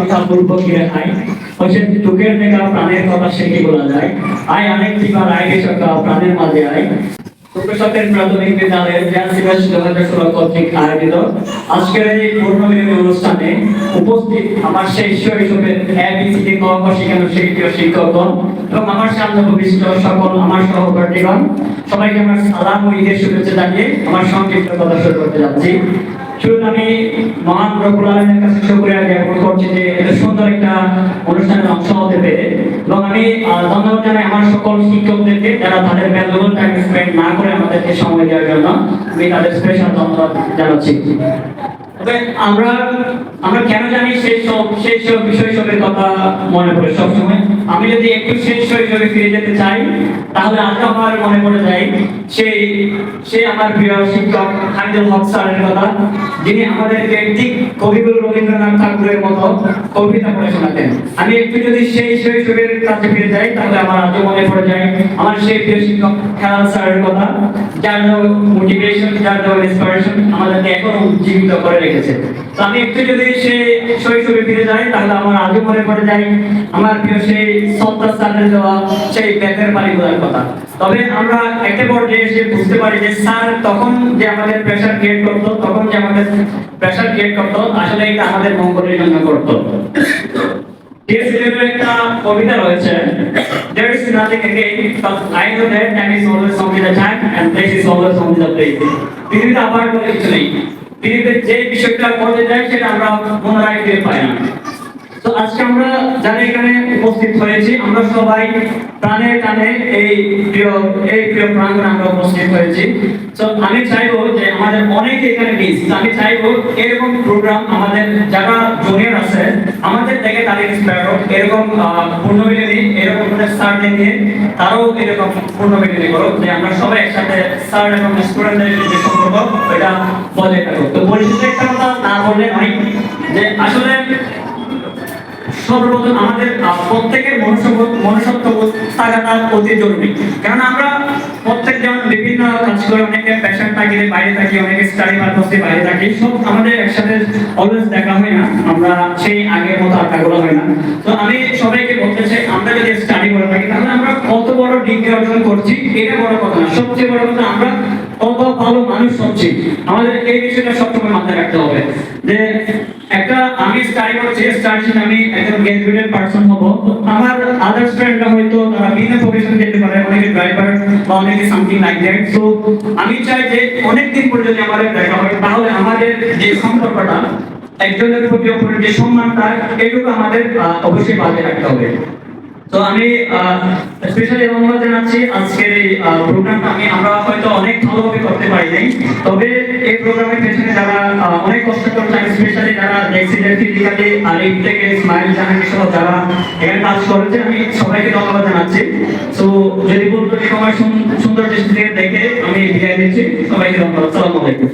কথা আই হচ্ছে প্রাণের কথা সে কি বলা যায়? আই অনেক দিবার প্রাণের মাঝে আই প্রাথমিক বিদ্যালয়ের দু হাজার ষোলো কর্তৃক আয়োজিত। আজকের এই অনুষ্ঠানে উপস্থিত আমার সেই শৈশবের এবিসিডি ক খ শিখানো শিক্ষকগণ এবং আমার সামনে ভবিষ্যৎ সকল আমার সবাইকে আমার সালাম ও ঈদের শুভেচ্ছা জানিয়ে আমার সংক্ষিপ্ত করতে যাচ্ছি। শুরুতে আমি মহান কাছে শুকরিয়া জ্ঞাপন করছি যে সুন্দর একটা অংশ হতে পেরে। এবং আমি ধন্যবাদ জানাই আমার সকল শিক্ষকদেরকে যারা তাদের টাইম স্পেন্ড না করে আমাদেরকে সময় দেওয়ার জন্য। আমি তাদের স্পেশাল ধন্যবাদ জানাচ্ছি। তবে আমরা আমরা কেন জানি সেই সব সেই সব বিষয় সবের কথা মনে পড়ে সবসময়। আমি যদি একটু সেই শৈশবে ফিরে যেতে চাই, তাহলে আজও আমার মনে পড়ে যায় সেই সেই আমার প্রিয় শিক্ষক হামিদুল হক স্যারের কথা, যিনি আমাদেরকে ঠিক কবিগুরু রবীন্দ্রনাথ ঠাকুরের মতো কবিতা পড়ে শোনাতেন। আমি একটু যদি সেই শৈশবের কাছে ফিরে যাই, তাহলে আমার আজও মনে পড়ে যায় আমার সেই প্রিয় শিক্ষক খেলাল স্যারের কথা, যার মোটিভেশন যার ইন্সপিরেশন আমাদেরকে এখনও উজ্জীবিত করে রেখেছে। আমি একটু যদি সেই শৈশবে ফিরে যাই তাহলে আমার আজও মনে পড়ে যায় আমার প্রিয় সেই সত্তর সালের দেওয়া সেই ব্যাগের পানিগুলোর কথা। তবে আমরা একটা পর্যায়ে এসে বুঝতে পারি যে, স্যার তখন যে আমাদের প্রেশার ক্রিয়েট করতো, তখন যে আমাদের প্রেশার ক্রিয়েট করতো, আসলে এটা আমাদের মঙ্গলের জন্য করতো। একটা কবিতা রয়েছে। There is nothing again পৃথিবীতে আবার নেই। পৃথিবীতে যে বিষয়টা ঘটে যায় সেটা আমরা পুনরায় ফিরে পাই তো আজকে আমরা যারা এখানে উপস্থিত হয়েছি, আমরা সবাই প্রাণে টানে এই প্রিয় এই প্রিয় প্রাঙ্গণে আমরা উপস্থিত হয়েছি। তো আমি চাইব যে আমাদের অনেকে এখানে মিস আমি চাইব এরকম প্রোগ্রাম আমাদের যারা জুনিয়র আছে, আমাদের থেকে তাদের ইন্সপায়ার হোক, এরকম পূর্ণমিলনী, এরকম আমাদের স্যার নিয়ে তারাও এরকম পূর্ণমিলনী করুক, যে আমরা সবাই একসাথে স্যার এবং স্টুডেন্টদের যে সম্পর্ক এটা বজায় থাকুক। তো পরিচিত একটা কথা না বললে নয় যে আসলে সর্বপ্রথম আমাদের প্রত্যেকের মনুষ্যত্ববোধ থাকাটা অতি জরুরি। কারণ আমরা প্রত্যেক যেমন বিভিন্ন কাজ করে অনেকে প্যাশন থাকি বাইরে থাকি, অনেকে স্টাডি পারপাসে বাইরে থাকি, সব আমাদের একসাথে অলওয়েজ দেখা হয় না। আমরা সেই আগের মতো আড্ডাগুলো হয় না। তো আমি সবাইকে বলতে চাই, আমরা যদি স্টাডি করে থাকি, তাহলে আমরা কত বড় ডিগ্রি অর্জন করছি, এটা বড় কথা সবচেয়ে বড় কথা, আমরা কত ভালো মানুষ হচ্ছি, আমাদের এই বিষয়টা সবসময় মাথায় রাখতে হবে। যে স্টাডি আমি একজন পারসন হব। আমার হয়তো তারা বিভিন্ন প্রফেশন পারে, অনেকে ড্রাইভার বা অনেকে সামথিং লাইক দ্যাট তো আমি চাই যে অনেক দিন যদি আমাদের দেখা হয়, তাহলে আমাদের যে সম্পর্কটা, একজনের প্রতি অপরের যে আমাদের অবশ্যই বাজে রাখতে হবে। তো আমি স্পেশালি ধন্যবাদ জানাচ্ছি, আজকের এই প্রোগ্রামটা আমি, আমরা হয়তো অনেক ভালোভাবে করতে পারি নাই। তবে এই প্রোগ্রামের পেছনে যারা অনেক কষ্ট করছে স্পেশালি যারা দেখছি যে ফিজিক্যালি এই থেকে স্মাইল জাহাঙ্গীর সহ যারা এখানে কাজ করেছে, আমি সবাইকে ধন্যবাদ জানাচ্ছি। তো যদি বলতো সময় সুন্দর দৃষ্টি থেকে দেখে আমি বিদায় দিচ্ছি সবাইকে ধন্যবাদ। সালামালাইকুম